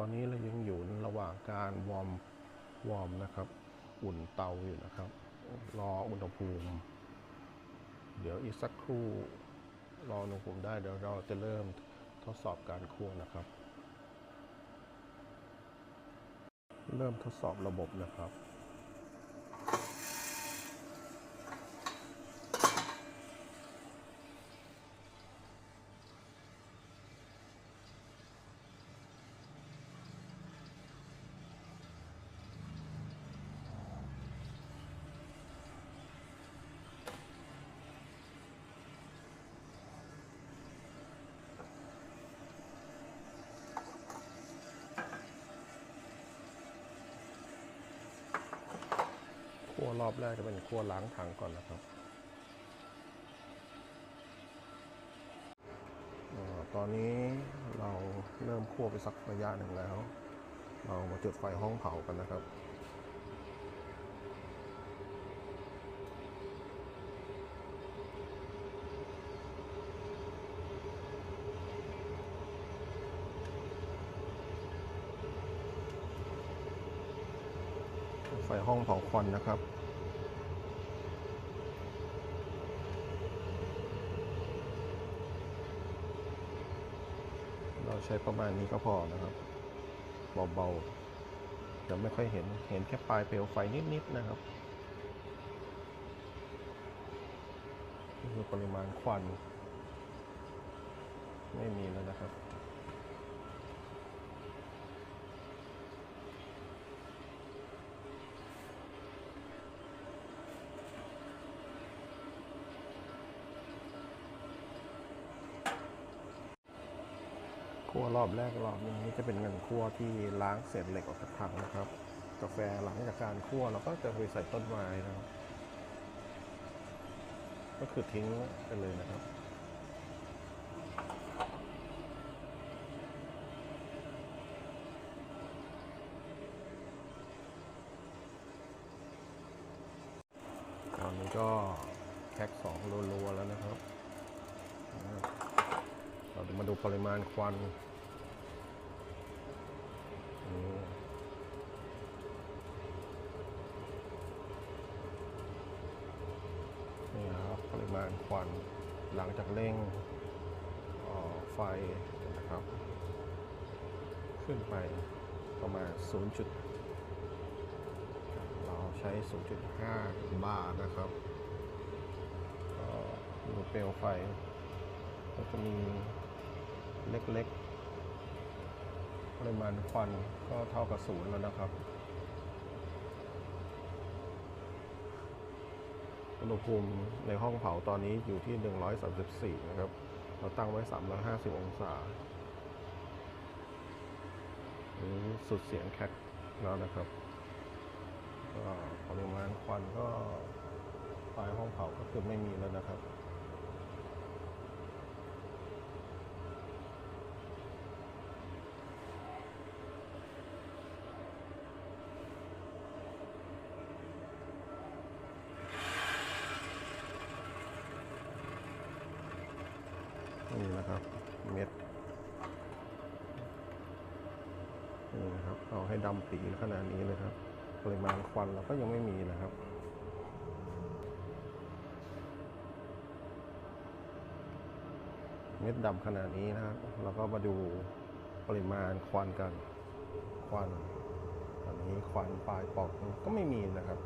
ตอนนี้เรายังอยู่ระหว่างการวอร์มวอร์มนะครับ อุ่นเตาอยู่นะครับ รออุณหภูมิ เดี๋ยวอีกสักครู่รออุณหภูมิได้เดี๋ยวเราจะเริ่มทดสอบการคั่วนะครับ เริ่มทดสอบระบบนะครับ วรอบแรกจะเป็นคั่วล้างถังก่อนนะครับอาตอนนี้เราเริ่มคั่วไปสักระยะหนึ่งแล้ว เรามาจุดไฟห้องเผากันนะครับไฟห้องเผาควันนะครับ เรา ใช้ประมาณนี้ก็พอนะครับ เบาๆจะไม่ค่อยเห็นเห็นแค่ปลายเปลวไฟนิดๆนะครับนี่คือปริมาณควัน ไม่มีแล้วนะครับ คั่วรอบแรกรอบนี้จะเป็นเงินคั่วที่ล้างเศษเหล็กออกจากถังนะครับ กาแฟหลังจากการคั่วเราก็จะไปใส่ต้นไม้นะครับ ก็คือทิ้งไปเลยนะครับตอนนี้ก็แพ็คสองรัวๆแล้วนะครับ เราจะมาดูปริมาณควันนี่ครับปริมาณควันหลังจากเร่งออไฟนะครับ ขึ้นไปประมาณ 0. จุด เราใช้ 0.5 บาร์นะครับก็ดูเปลวไฟก็จะมี เล็กๆ ปริมาณควันก็เท่ากับศูนย์แล้วนะครับ อุณหภูมิในห้องเผาตอนนี้อยู่ที่ 134 นะครับ เราตั้งไว้ 350 องศานี้สุดเสียงแคทแล้วนะครับก็ปริมาณควันก็ปลายห้องเผาก็คือไม่มีแล้วนะครับ นี่นะครับเม็ดนี่นะครับเอาให้ดำปีขนาดนี้เลยครับปริมาณควันเราก็ยังไม่มีนะครับเม็ดดำขนาดนี้นะครับเราก็มาดูปริมาณควันกัน ควัน ตอนนี้ควันปลายปอกก็ไม่มีนะครับ